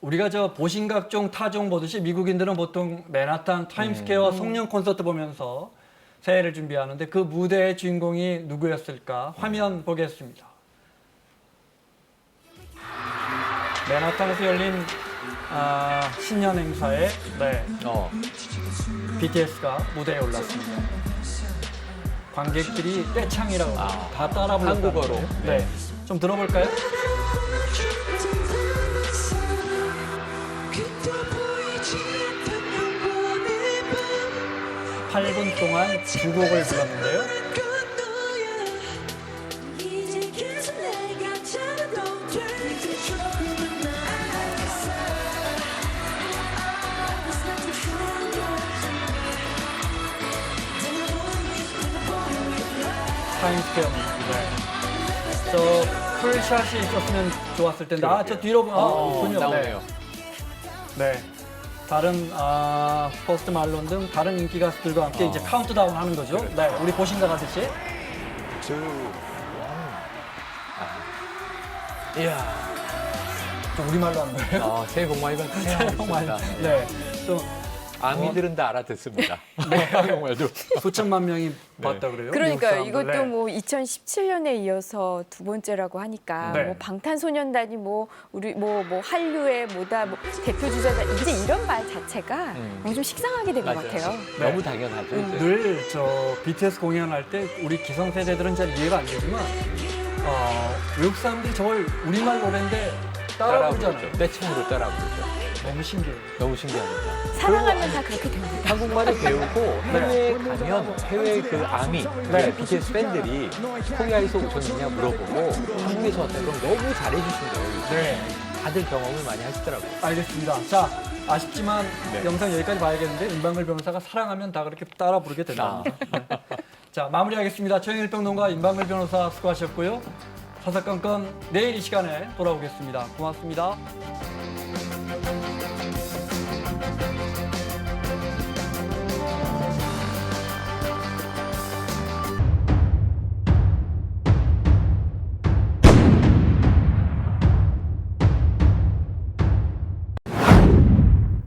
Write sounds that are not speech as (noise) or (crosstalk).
우리가 저 보신각종 타종 보듯이 미국인들은 보통 맨하탄 타임스퀘어 성령 콘서트 보면서 새해를 준비하는데 그 무대의 주인공이 누구였을까? 화면 보겠습니다. 맨하탄에서 열린 아, 신년 행사에 네, 어. BTS가 무대에 올랐습니다. 관객들이 떼창이라고 아, 다 따라 불렀다는 한국어로. 네. 좀 들어볼까요? 8분 동안 두 곡을 불렀는데요. 타임스퀘어입니다. 저 풀샷이 있었으면 좋았을 텐데 아 저 뒤로 아, 어, 있군요. 네. 네. 다른 아, 퍼스트 말론 등 다른 인기 가수들과 함께 어. 이제 카운트다운 하는 거죠. 네, 우리 보신 것 같듯이. 두. 이야. 좀 우리말로 하는 거예요. 어, 새해 복 많이 받으세요. 정말. 네. 또 아미들은 다 알아듣습니다. (laughs) 네, 정말도. 수천만 명이 봤다 그래요. 그러니까 미국 사람들. 이것도 네. 뭐 2017년에 이어서 두 번째라고 하니까 네. 뭐 방탄소년단이 뭐 우리 뭐 뭐 한류의 뭐다 뭐 대표 주자다 이제 이런 말 자체가 음. 너무 좀 식상하게 된 것 맞아요. 같아요. 네. 너무 당연하죠. 이제. 늘 저 BTS 공연할 때 우리 기성세대들은 잘 이해가 안 되지만 어, 외국 사람들이 저걸 우리말 노래인데 따라 부르잖아요. 떼창으로 따라 부르죠. 너무 신기해요. 너무 신기합니다. 사랑하면 다 그렇게 됩니다. 한국말을 배우고 (laughs) 해외에 가면 해외 그 아미, 네. BTS 팬들이 코리아에서 오셨느냐 물어보고 한국에서 왔다 그럼 너무 잘해주신 거예요. 네. 다들 경험을 많이 하시더라고요. 알겠습니다. 자, 아쉽지만 네. 영상 여기까지 봐야겠는데 임방글 변호사가 사랑하면 다 그렇게 따라 부르게 된다. 네. (laughs) 자, 마무리하겠습니다. 최영일 평론가 임방글 변호사 수고하셨고요. 사사건건 내일 이 시간에 돌아오겠습니다. 고맙습니다.